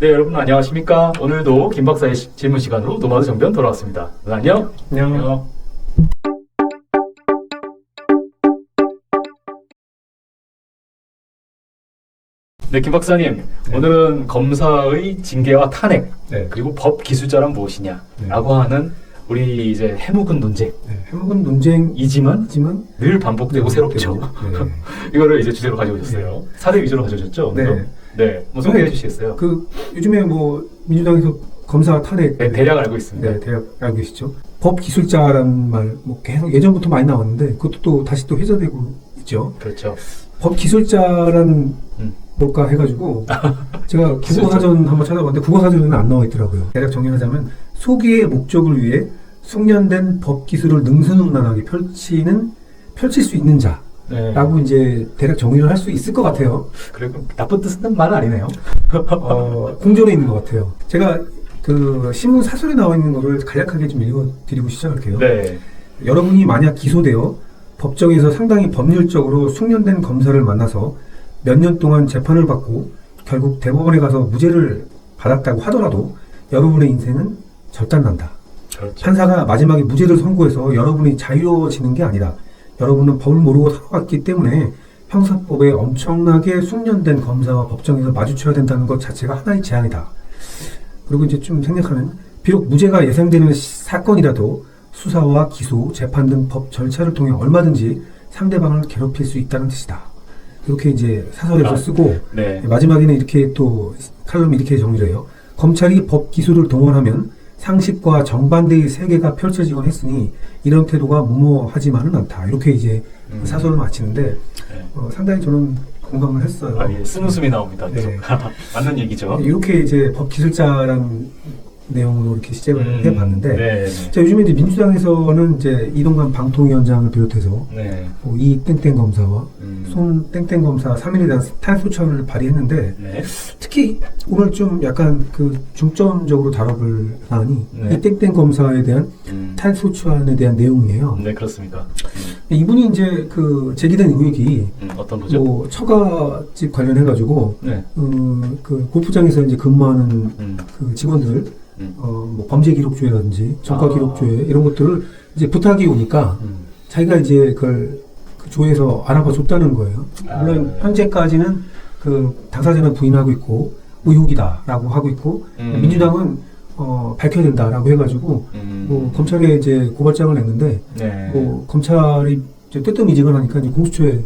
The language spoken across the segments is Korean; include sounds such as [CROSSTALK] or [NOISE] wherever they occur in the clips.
네, 여러분 안녕하십니까? 오늘도 김 박사의 시- 질문 시간으로 노마드 정변 돌아왔습니다. 네, 안녕. 안녕. 네, 김 박사님. 오늘은 검사의 징계와 탄핵 네. 그리고 법 기술자란 무엇이냐라고 하는 우리 이제 해묵은 논쟁이지만 네, 해묵은 논쟁이지만 늘 반복되고 새롭죠. 네. [LAUGHS] 이거를 이제 주제로 가져오셨어요. 사례 위주로 가져오셨죠? 네. 네. 뭐 소개해 주시겠어요? 그 요즘에 뭐 민주당에서 검사 탄핵 네, 대략 알고 있습니다. 네, 대략 알고 계시죠. 법 기술자라는 말 뭐 계속 예전부터 많이 나왔는데 그것도 또 다시 또 회자되고 있죠. 그렇죠. 법 기술자라는 음. 뭘까 해가지고 [LAUGHS] 제가 국어사전 한번 찾아봤는데 국어사전에는 안 나와 있더라고요. 대략 정리하자면 소기의 목적을 위해 숙련된 법 기술을 능수능란하게 펼치는 펼칠 수 있는 자. 네. 라고 이제 대략 정리를 할 수 있을 것 같아요. 그리고 나쁜 뜻은 말은 아니네요. [LAUGHS] 어, 공존에 있는 것 같아요. 제가 그 신문 사설에 나와 있는 거를 간략하게 좀 읽어드리고 시작할게요. 네. 여러분이 만약 기소되어 법정에서 상당히 법률적으로 숙련된 검사를 만나서 몇 년 동안 재판을 받고 결국 대법원에 가서 무죄를 받았다고 하더라도 여러분의 인생은 절단난다. 그렇죠. 판사가 마지막에 무죄를 선고해서 여러분이 자유로워지는 게 아니라 여러분은 법을 모르고 살아왔기 때문에 형사법에 엄청나게 숙련된 검사와 법정에서 마주쳐야 된다는 것 자체가 하나의 재앙이다. 그리고 이제 좀 생각하면 비록 무죄가 예상되는 시- 사건이라도 수사와 기소, 재판 등 법 절차를 통해 얼마든지 상대방을 괴롭힐 수 있다는 뜻이다. 이렇게 이제 사설에서 아, 쓰고 네. 마지막에는 이렇게 또 칼럼 이렇게 정리를 해요. 검찰이 법 기술을 동원하면 상식과 정반대의 세계가 펼쳐지곤 했으니 이런 태도가 무모하지만은 않다. 이렇게 이제 음. 사설을 마치는데 네. 어, 상당히 저는 공감을 했어요. 아, 예, 스무스이 나옵니다. 네. [LAUGHS] 맞는 얘기죠. 이렇게 이제 법 기술자라는 내용으로 이렇게 시작을 음, 해봤는데 네. 자, 요즘에 이제 민주당에서는 이제 이동관 방통위원장을 비롯해서 네. 뭐 이 땡땡 검사와 음. 손 땡땡 검사 3인에 대한 탄소처를 발의했는데 네. 특히 오늘 좀 약간 그 중점적으로 다뤄볼 사안이 네. 이 땡땡 검사에 대한 음. 탈소추안에 대한 내용이에요. 네, 그렇습니다. 이분이 이제 그 제기된 의혹이 음, 어떤 거죠? 뭐 처가집 관련해가지고 네. 어, 그 골프장에서 이제 근무하는 음. 그 직원들 음. 어, 뭐 범죄 기록조회라든지 전과 아. 기록조회 이런 것들을 이제 부탁이 오니까 음. 자기가 이제 그걸 그 조에서 알아봐 줬다는 거예요. 아. 물론 현재까지는 그 당사자는 부인하고 있고 의혹이다라고 하고 있고 음. 민주당은 어, 밝혀야 된다라고 해가지고 음. 뭐 검찰에 이제 고발장을 냈는데 네. 뭐 검찰이 이제 뜨뜻미지근하니까 이제 공수처에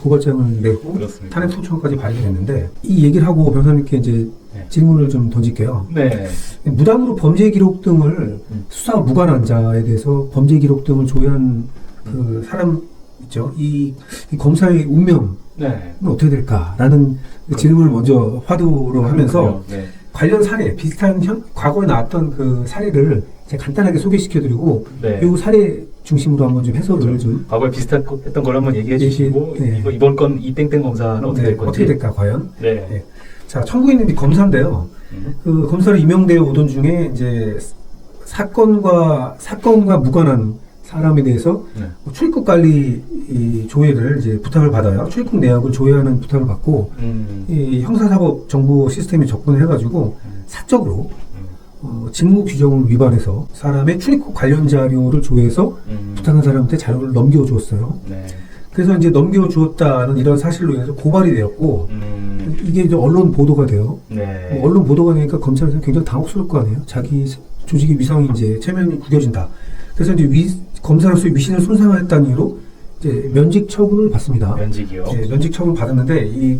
고발장을 내고 그렇습니다. 탄핵 소추안까지 발의됐는데 이 얘기를 하고 변호사님께 이제 네. 질문을 좀 던질게요. 네. 무단으로 범죄 기록 등을 음. 수사 무관한 자에 대해서 범죄 기록 등을 조회한 그 사람 있죠. 이, 이 검사의 운명은 네. 어떻게 될까라는 그 질문을 먼저 화두로 하면서 네. 관련 사례 비슷한 현, 과거에 나왔던 그 사례를 제가 간단하게 소개시켜드리고 네. 이 사례 중심으로 한번 좀 해설을 그렇죠. 좀 과거에 비슷한 거- 했던 걸 한번 얘기해 얘기- 주시고 네. 이거 이번 건 이 땡땡 검사는 어떻게 네, 될 건지. 어떻게 될까 과연? 네. 네. 자, 천국인이 검사인데요. 음. 그 검사로 임명되어 오던 중에 이제 사건과 사건과 무관한 사람에 대해서 네. 뭐 출입국 관리 이 조회를 이제 부탁을 받아요. 출입국 내역을 조회하는 부탁을 받고 음. 이 형사사법 정보 시스템에 접근을 해가지고 음. 사적으로 음. 어, 직무 규정을 위반해서 사람의 출입국 관련 자료를 조회해서 음. 부탁한 사람한테 자료를 넘겨주었어요. 네. 그래서 이제 넘겨주었다는 이런 사실로 인해서 고발이 되었고 음. 이게 이제 언론 보도가 돼요. 네. 뭐 언론 보도가 되니까 검찰에서 굉장히 당혹스러울 거 아니에요. 자기 조직의 위상이 이제 체면이 구겨진다. 그래서 이제 위, 검사로서의 위신을 손상했다는 이유로 이제 면직 처분을 받습니다. 면직이요. 예, 면직 처분 받았는데 이,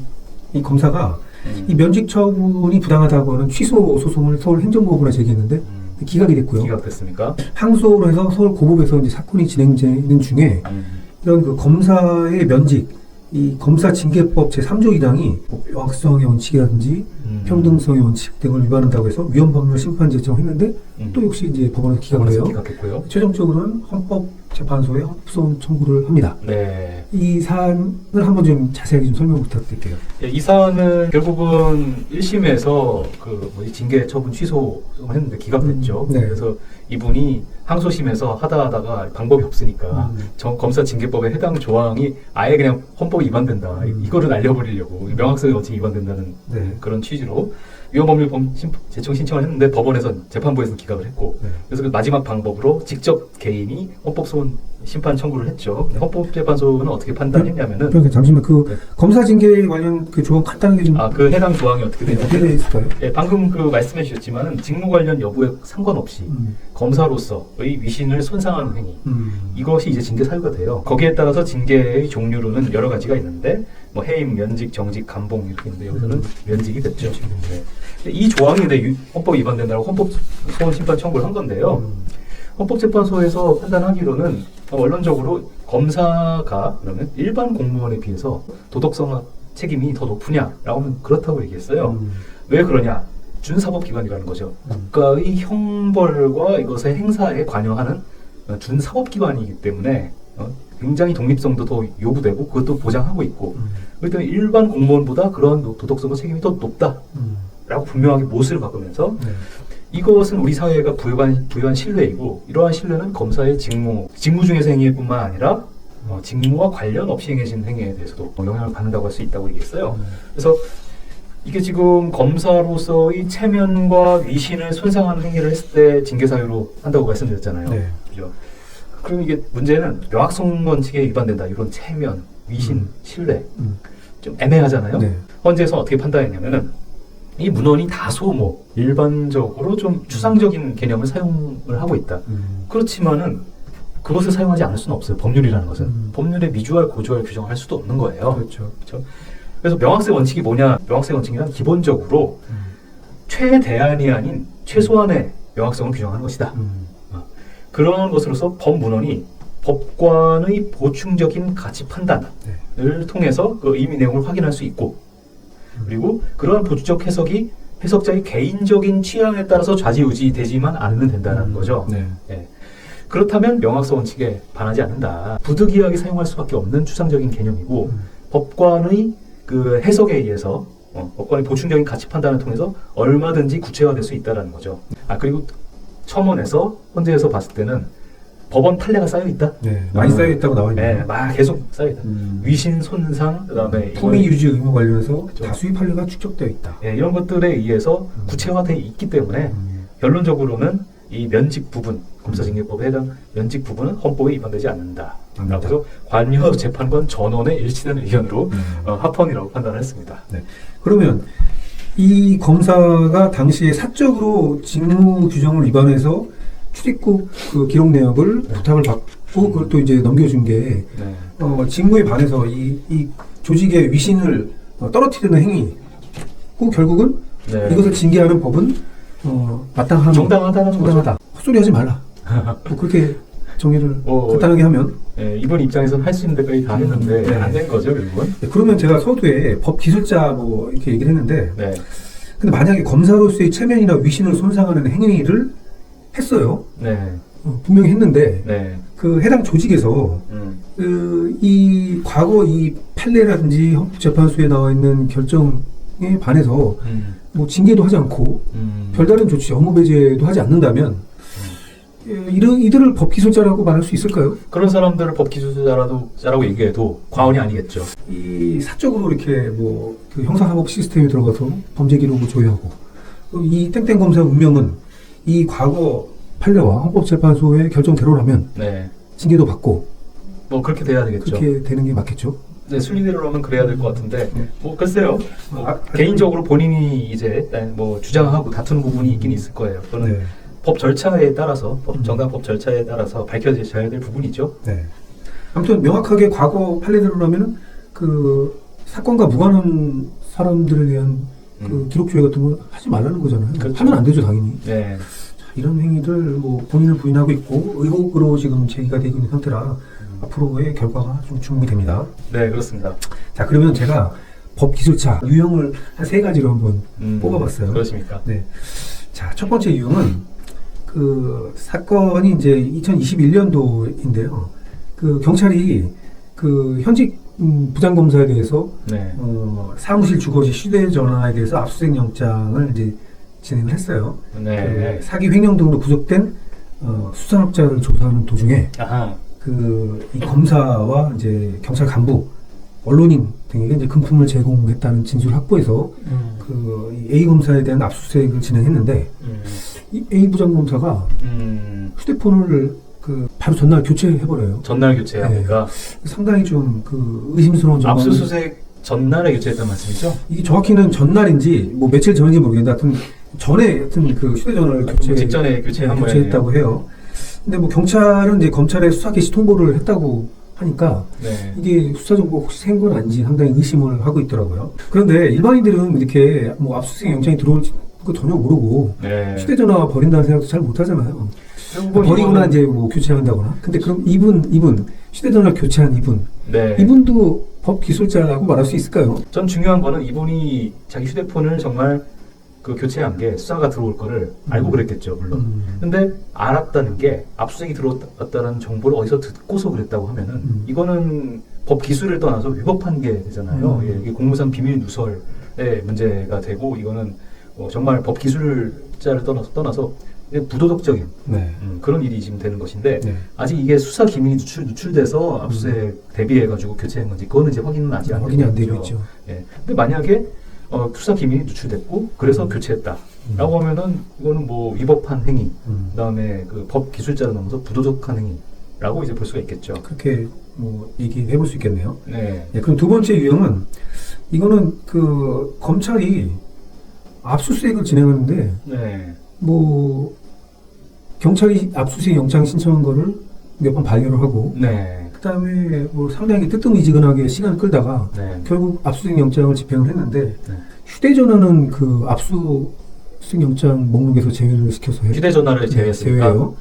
이 검사가 음. 이 면직 처분이 부당하다고 하는 취소 소송을 서울 행정법원에 제기했는데 음. 기각이 됐고요. 기각됐습니까? 항소로 해서 서울 고법에서 이제 사건이 진행되는 중에 음. 이런 그 검사의 면직, 이 검사 징계법 제3조 1항이 뭐 명확성의 원칙이라든지 음. 평등성의 원칙 등을 위반한다고 해서 위헌법률 심판 제청했는데 음. 또 역시 이제 법원에서 해요. 기각했고요. 최종적으로는 헌법 재판소에 헌법소원 청구를 합니다. 네. 이 사안을 한번 좀 자세하게 좀 설명 부탁드릴게요. 예, 이 사안은 결국은 1심에서 그 뭐지 징계 처분 취소 했는데 기각됐죠. 음, 네. 그래서 이분이 항소심에서 하다 하다가 방법이 없으니까 음. 정- 검사 징계법의 해당 조항이 아예 그냥 헌법 위반된다. 이- 음. 이거를 날려버리려고 명확성의 원칙 위반된다는 네. 그런 취지로 심- 제청 신청을 했는데 법원에서 재판부에서 기각을 했고 네. 그래서 그 마지막 방법으로 직접 개인이 헌법소원 심판 청구를 했죠. 헌법재판소는 어떻게 판단했냐면은 그러니까 잠시만 그 네. 검사 징계 관련 그 조항 간단하게 좀 아그 해당 조항이 어떻게 어떻게 되냐면 돼 있을까요? 예, 방금 그 말씀해 주셨지만은 직무 관련 여부에 상관없이 음. 검사로서의 위신을 손상하는 행위 음. 이것이 이제 징계 사유가 돼요. 거기에 따라서 징계의 종류로는 여러 가지가 있는데 뭐 해임, 면직, 정직, 감봉 이렇게 있는데 여기서는 음. 면직이 됐죠. 네. 이 조항이 유- 헌법 위반된다고 헌법 소원 심판 청구를 한 건데요. 음. 헌법재판소에서 판단하기로는 원론적으로 검사가 그러면 일반 공무원에 비해서 도덕성 책임이 더 높으냐라고 하면 그렇다고 얘기했어요. 음. 왜 그러냐? 준사법기관이라는 거죠. 음. 국가의 형벌과 이것의 행사에 관여하는 어, 준사법기관이기 때문에 어, 굉장히 독립성도 더 요구되고 그것도 보장하고 있고 음. 그렇기 때문에 일반 공무원보다 그런 노- 도덕성과 책임이 더 높다라고 음. 분명하게 못을 박으면서 네. 이것은 우리 사회가 부여한, 부여한 신뢰이고 이러한 신뢰는 검사의 직무, 직무 중에서 행위일 뿐만 아니라 어, 직무와 관련 없이 행해진 행위에 대해서도 영향을 받는다고 할 수 있다고 얘기했어요. 음. 그래서 이게 지금 검사로서의 체면과 위신을 손상하는 행위를 했을 때 징계 사유로 한다고 말씀드렸잖아요. 네. 그죠? 그럼 이게 문제는 명확성 원칙에 위반된다. 이런 체면, 위신, 음. 신뢰 음. 좀 애매하잖아요. 네. 헌재에서 어떻게 판단했냐면은 이 문헌이 다소 뭐 일반적으로 좀 추상적인 개념을 사용을 하고 있다. 음. 그렇지만은 그것을 사용하지 않을 수는 없어요. 법률이라는 것은 음. 법률의 미주알 고주알 규정을 할 수도 없는 거예요. 그렇죠. 그렇죠? 그래서 명확성 원칙이 뭐냐? 명확성 원칙이란 기본적으로 음. 최대한이 아닌 최소한의 명확성을 규정하는 것이다. 음. 그런 것으로서 법문헌이 법관의 보충적인 가치 판단을 네. 통해서 그 의미 내용을 확인할 수 있고 그리고 그러한 보충적 해석이 해석자의 개인적인 취향에 따라서 좌지우지되지만 않으면 된다는 음. 거죠. 네. 예. 그렇다면 명확성 원칙에 반하지 않는다. 부득이하게 사용할 수밖에 없는 추상적인 개념이고 음. 법관의 그 해석에 의해서 어, 법관의 보충적인 가치 판단을 통해서 얼마든지 구체화될 수 있다라는 거죠. 아 그리고 첨언에서 헌재에서 봤을 때는 법원 판례가 쌓여 있다. 네. 많이 음. 쌓여 있다고 나와 있네요. 네, 막 계속 쌓여 있다. 음. 위신 손상 그다음에 품위 이건- 유지 의무 관련해서 그죠. 다수의 판례가 축적되어 있다. 예, 이런 것들에 의해서 음. 구체화되어 있기 때문에 음. 결론적으로는 이 면직 부분 검사징계법에 해당 면직 부분은 헌법에 위반되지 않는다. 않는다. 그래서 관여 재판관 전원의 일치된 의견으로 음. 어, 합헌이라고 판단을 했습니다. 네. 그러면 이 검사가 당시에 사적으로 직무 규정을 위반해서 출입국 그 기록 내역을 네. 부탁을 받고 그걸 또 이제 넘겨준 게 네. 어, 직무에 반해서 이, 이 조직의 위신을 어, 떨어뜨리는 행위. 그 결국은 네. 이것을 징계하는 법은 어, 마땅한 정당하다는 정당하다. 헛소리하지 말라. 뭐 그렇게 정의를 어, 간단하게 하면 예, 이번 입장에서는 할 수 있는 데까지 다 했는데 네. 안된 거죠 결국은. 네, 그러면 제가 서두에 법 기술자 뭐 이렇게 얘기를 했는데 네. 근데 만약에 검사로서의 체면이나 위신을 손상하는 행위를 했어요. 네. 어, 분명히 했는데 네. 그 해당 조직에서 음. 그 이 과거 이 판례라든지 헌법재판소에 나와 있는 결정에 반해서 음. 뭐 징계도 하지 않고 음. 별다른 조치 업무 배제도 하지 않는다면 예, 이런 이들을 법 기술자라고 말할 수 있을까요? 그런 사람들을 법 기술자라도 자라고 얘기해도 과언이 아니겠죠. 이 사적으로 이렇게 뭐 그 형사사법 시스템에 들어가서 범죄 기록을 조회하고 그이 땡땡 검사 운명은 이 과거 판례와 헌법재판소의 결정대로라면 네. 징계도 받고 뭐 그렇게 돼야 되겠죠. 그렇게 되는 게 맞겠죠? 네, 순리대로라면 그래야 될 것 같은데 네. 뭐 글쎄요. 뭐 아, 개인적으로 본인이 이제 뭐 주장하고 다투는 부분이 있긴 있을 거예요. 그거는 네. 법 절차에 따라서 법 음. 정당 법 절차에 따라서 밝혀져야 될 부분이죠. 네. 아무튼 명확하게 과거 판례대로라면 그 사건과 무관한 사람들에 대한 그 음. 기록 조회 같은 걸 하지 말라는 거잖아요. 그렇죠. 하면 안 되죠, 당연히. 네. 자, 이런 행위들 뭐 본인을 부인하고 있고 의혹으로 지금 제기가 되고 있는 상태라 앞으로의 결과가 좀 주목이 네, 그렇습니다. 자, 그러면 제가 법 기술차 유형을 한 세 가지로 한번 음, 뽑아봤어요. 그렇습니까? 네. 자, 첫 번째 유형은 그 사건이 이제 2021년도인데요. 그 경찰이 그 현직 음, 부장검사에 대해서 네. 어, 사무실 주거지 휴대전화에 대해서 압수수색 영장을 이제 진행을 했어요. 네. 그 사기 횡령 등으로 구속된 어, 수산업자를 조사하는 도중에. 그 이 검사와 이제 경찰 간부 언론인 등에게 이제 금품을 제공했다는 진술 확보해서 음. 그이 A 검사에 대한 압수수색을 진행했는데 음. 이 A 부장 검사가 음. 휴대폰을 그 바로 전날 교체해 버려요. 전날 교체합니까? 상당히 좀 그 의심스러운 점이 압수수색 전날에 교체했단 말씀이죠? 이게 정확히는 전날인지 뭐 며칠 전인지 모르겠는데 하여튼 전에 하여튼 그 휴대전화를 아, 교체 직전에 교체한 네. 교체했다고 해요. 근데 뭐 경찰은 이제 검찰에 수사 개시 통보를 했다고 하니까 네. 이게 수사 정보 혹시 센건 아닌지 상당히 의심을 하고 있더라고요. 그런데 일반인들은 이렇게 뭐 압수수색 영장이 들어올지 그 전혀 모르고 네. 휴대전화 버린다는 생각도 잘 못하잖아요. 결국은 버리거나 이제 뭐 교체한다거나. 근데 그럼 이분 이분 휴대전화 교체한 이분 네. 이분도 법 기술자라고 말할 수 있을까요? 전 중요한 거는 이분이 자기 휴대폰을 정말 그 교체한 게 수사가 들어올 거를 알고 음. 그랬겠죠, 물론. 음. 근데 알았다는 게 압수수색이 들어왔다는 정보를 어디서 듣고서 그랬다고 하면은 음. 이거는 법 기술을 떠나서 위법한 게 되잖아요. 음. 예, 이게 공무상 비밀 누설의 문제가 되고 이거는 뭐 정말 법 기술자를 떠나서 떠나서 부도덕적인 네. 음, 그런 일이 지금 되는 것인데 네. 아직 이게 수사 기밀이 누출, 누출돼서 압수수색 대비해 가지고 교체한 건지 그거는 이제 확인은 아직 안 있죠. 있죠. 예. 근데 만약에 어, 기밀이 누출됐고 그래서 음. 교체했다라고 음. 하면은 이거는 뭐 위법한 행위, 음. 그다음에 그 법 기술자를 넘어서 부도덕한 행위라고 이제 볼 수가 있겠죠. 그렇게 뭐 얘기해 볼 수 있겠네요. 네. 네, 그럼 두 번째 유형은 이거는 그 검찰이 압수수색을 진행하는데 네. 뭐 경찰이 압수수색 영장 신청한 거를 몇번 반려를 하고 네. 그다음에 뭐 상당히 뜨뜻미지근하게 시간 끌다가 네. 결국 압수수색 영장을 집행을 했는데 네. 휴대전화는 그 압수수색 영장 목록에서 제외를 시켜서 해. 휴대전화를 네, 제외했으니까. 제외해요.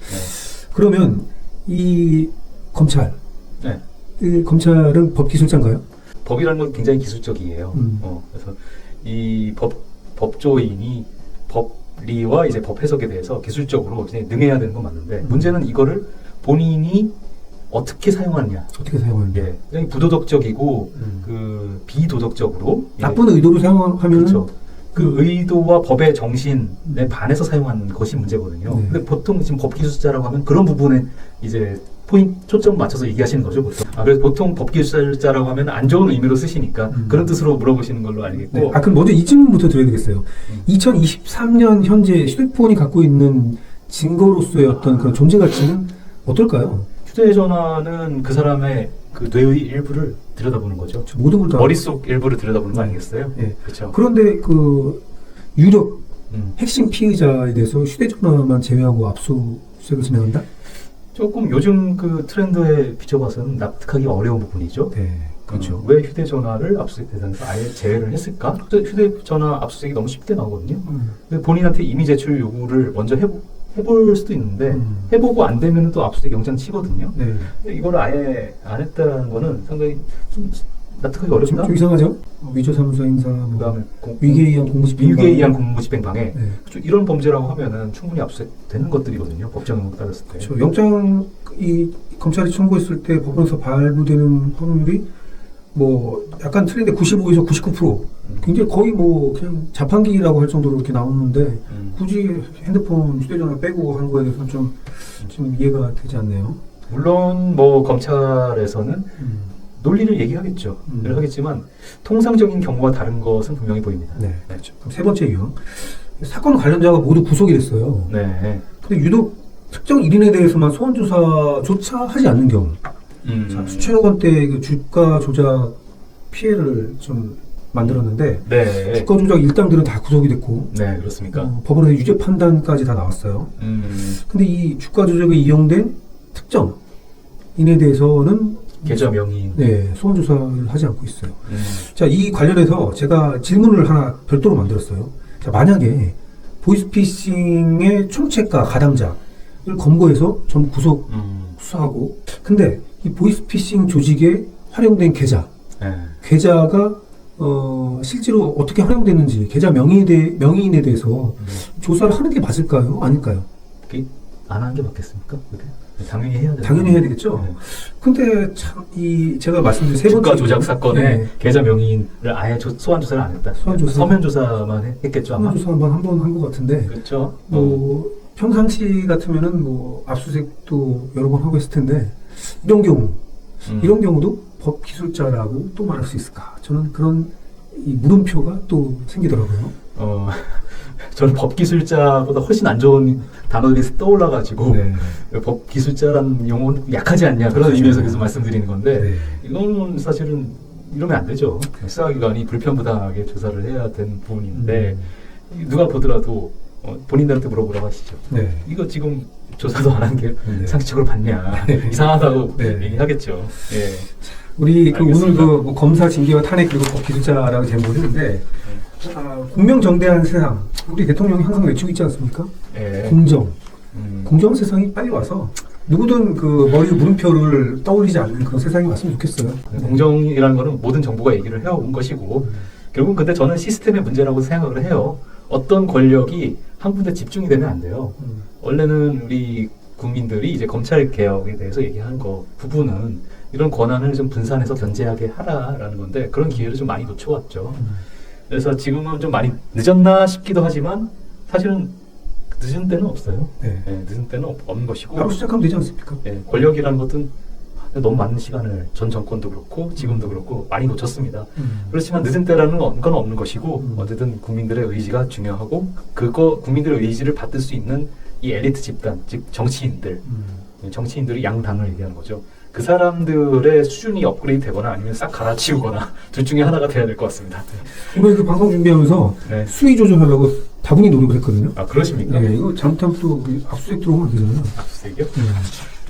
그러면 이 검찰, 네. 이 검찰은 법기술자인가요? 법이라는 건 굉장히 기술적이에요. 음. 어, 그래서 이 법, 법조인이 법리와 이제 법 해석에 대해서 기술적으로 굉장히 능해야 되는 건 맞는데 음. 문제는 이거를 본인이 어떻게 사용하느냐. 어떻게 사용하는지. 예, 굉장히 부도덕적이고 음. 그 비도덕적으로 예, 나쁜 의도로 사용하면 그렇죠. 그 의도와 법의 정신에 반해서 사용하는 것이 문제거든요. 네. 근데 보통 지금 법기술자라고 하면 그런 부분에 이제 포인트 초점 맞춰서 얘기하시는 거죠, 보통. 아, 그래서 보통 법기술자라고 하면 안 좋은 의미로 쓰시니까 음. 그런 뜻으로 물어보시는 걸로 알겠고. 네. 아, 그럼 먼저 이 질문부터 드려야 되겠어요. 음. 2023년 현재 휴대폰이 갖고 있는 증거로서의 어떤 그런 존재 가치는 어떨까요? 휴대전화는 그 사람의 그 뇌의 일부를 들여다보는 거죠. 저 모든 걸 다. 머릿속 일부를 들여다보는 거 아니겠어요? 예. 그렇죠. 그런데 그 유력 음. 핵심 피의자에 대해서 휴대전화만 제외하고 압수수색을 진행한다? 조금 요즘 그 트렌드에 비춰봐서는 납득하기 어려운 부분이죠. 네. 어, 왜 휴대전화를 압수수색 대상에서 아예 제외를 했을까? 휴대- 휴대전화 압수수색이 너무 쉽게 나오거든요. 음. 본인한테 이미 제출 요구를 먼저 해보, 해볼 수도 있는데 음. 해보고 안 되면 또 압수수색 영장 치거든요. 네. 근데 이걸 아예 안 했다는 거는 상당히 좀 납득하기 좀, 어렵다. 좀 이상하죠? 어, 위조 사무소 행사, 뭐 그다음에 공- 위계에 의한 공무집행 위계에 방해. 의한 공무집행 방해 네. 이런 범죄라고 하면은 충분히 압수되는 것들이거든요. 법정에 따랐을 때. 그렇죠. 영장 이 검찰이 청구했을 때 법원에서 발부되는 확률이 뭐 약간 틀린데 95에서 99% 굉장히 거의 뭐 그냥 자판기라고 할 정도로 이렇게 나오는데 음. 굳이 핸드폰 휴대전화 빼고 하는 거에 대해서는 좀, 좀 이해가 되지 않네요. 물론 뭐 검찰에서는 논리를 얘기하겠죠. 음. 를 하겠지만 통상적인 경우와 다른 것은 분명히 보입니다. 네, 그렇죠. 그럼 세 번째 유형. 사건 관련자가 모두 구속이 됐어요. 네. 근데 유독 특정 1인에 대해서만 소환 조사조차 하지 않는 경우. 음. 자, 수천억 원대 그 주가 조작 피해를 좀 만들었는데 네. 주가 조작 일당들은 다 구속이 됐고 네, 그렇습니까? 어, 법원에서 유죄 판단까지 다 나왔어요. 음. 근데 이 주가 조작에 이용된 특정 인에 대해서는 계좌 명의인. 네, 소환 조사를 하지 않고 있어요. 음. 자, 이 관련해서 제가 질문을 하나 별도로 만들었어요. 자, 만약에 보이스피싱의 총책과 가담자를 검거해서 전부 구속 음. 수사하고 근데 이 보이스피싱 조직에 활용된 계좌 네. 계좌가 어, 실제로 어떻게 활용됐는지 계좌 명의에 대해, 명의인에 대해서 음. 조사를 하는 게 맞을까요? 아닐까요? 안 하는 게 맞겠습니까? 그게? 네, 당연히 해야 돼요. 당연히 해야 되겠죠. 네. 근데 참 이 제가 말씀드린 세 번째 조작 사건에 네. 계좌 명의인을 아예 조, 소환 조사를 안 했다. 소환 조사. 서면 조사만 했- 했겠죠 아마. 소환 조사 한번 한번 한 것 같은데 그렇죠. 뭐 평상시 같으면은 뭐 압수수색도 여러 번 하고 했을 텐데 이런 경우 음. 이런 경우도 법 기술자라고 또 말할 수 있을까? 저는 그런 이 물음표가 또 생기더라고요. 어, [LAUGHS] 저는 법 기술자보다 훨씬 안 좋은 단어들이 떠올라가지고 네. [LAUGHS] 법 기술자라는 용어는 약하지 않냐 그런 그렇죠. 의미에서 계속 말씀드리는 건데 네. 이건 사실은 이러면 안 되죠. 수사기관이 불편부당하게 조사를 해야 되는 부분인데 음. 누가 보더라도 어, 본인들한테 물어보라고 하시죠. 네. 이거 지금 조사도 안 한게 네. 상식적으로 봤냐 네. 이상하다고 네. 얘기하겠죠. 예. 우리 그 오늘 알겠습니다. 그뭐 검사 징계와 탄핵 그리고 법 기술자라고 제목을 했는데 아, 공명정대한 세상 우리 대통령이 항상 외치고 있지 않습니까? 예. 공정 음. 공정한 세상이 빨리 와서 누구든 그 머리 물음표를 떠올리지 않는 그런 세상이 왔으면 좋겠어요. 공정이라는 거는 모든 정부가 얘기를 해온 것이고 결국은 근데 저는 시스템의 문제라고 생각을 해요. 어떤 권력이 한 군데 집중이 되면 안 돼요. 음. 원래는 우리 국민들이 이제 검찰 개혁에 대해서 얘기하는 거 부분은 이런 권한을 좀 분산해서 견제하게 하라라는 건데 그런 기회를 좀 많이 놓쳐왔죠. 음. 그래서 지금은 좀 많이 늦었나 싶기도 하지만 사실은 늦은 때는 없어요. 네. 예, 늦은 때는 없- 없는 것이고 바로 시작하면 되지 않습니까? 예, 권력이라는 것은 너무 많은 시간을 전 정권도 그렇고 지금도 그렇고 많이 놓쳤습니다. 음. 그렇지만 늦은 때라는 건 없는 것이고 음. 어쨌든 국민들의 의지가 중요하고 그거 국민들의 의지를 받을 수 있는 이 엘리트 집단 즉 정치인들 음. 정치인들이 양당을 얘기하는 거죠. 그 사람들의 수준이 업그레이드 되거나 아니면 싹 갈아치우거나 [LAUGHS] 둘 중에 하나가 돼야 될 것 같습니다. 오늘 그 방송 준비하면서 네. 수위 조절하려고 다분히 노력을 했거든요. 아 그러십니까? 네, 이거 잘못하면 또 우리 압수수색 들어오면 안 되잖아요. 압수수색이요? 네.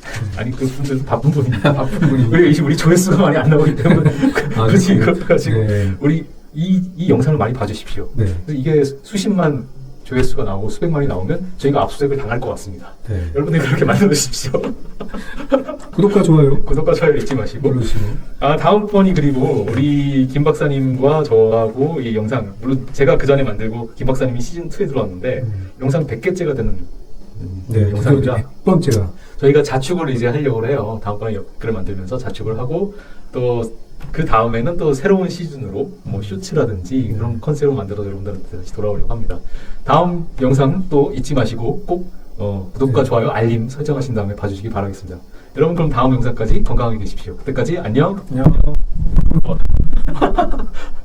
[LAUGHS] 아니 그 분들 바쁜 분입니다. [LAUGHS] 바쁜 분이. 우리 우리 조회수가 많이 안 나오기 때문에 아? 이거 가지고 네. 우리 이, 이 영상을 많이 봐주십시오. 네. 이게 수십만 조회수가 나오고 수백만이 나오면 저희가 압수수색을 당할 것 같습니다. 네. 여러분들 그렇게 [LAUGHS] 만들어 주십시오. [LAUGHS] 구독과 좋아요 구독과 좋아요 잊지 마시고. 눌러주시고. 아 다음 번이 그리고 우리 김 박사님과 저하고 이 영상 물론 제가 그 전에 만들고 김 박사님이 시즌 2에 들어왔는데 음. 영상 100개째가 되는 음, 네, 영상이라 네 번째가. 저희가 자축을 이제 하려고 해요. 다음번에 글을 만들면서 자축을 하고 또 그 다음에는 또 새로운 시즌으로 뭐 쇼츠라든지 그런 컨셉을 만들어서 여러분들한테 다시 돌아오려고 합니다. 다음 영상 또 잊지 마시고 꼭 어, 구독과 네. 좋아요, 알림 설정하신 다음에 봐주시기 바라겠습니다. 여러분 그럼 다음 영상까지 건강하게 계십시오. 그때까지 안녕. 안녕. [LAUGHS]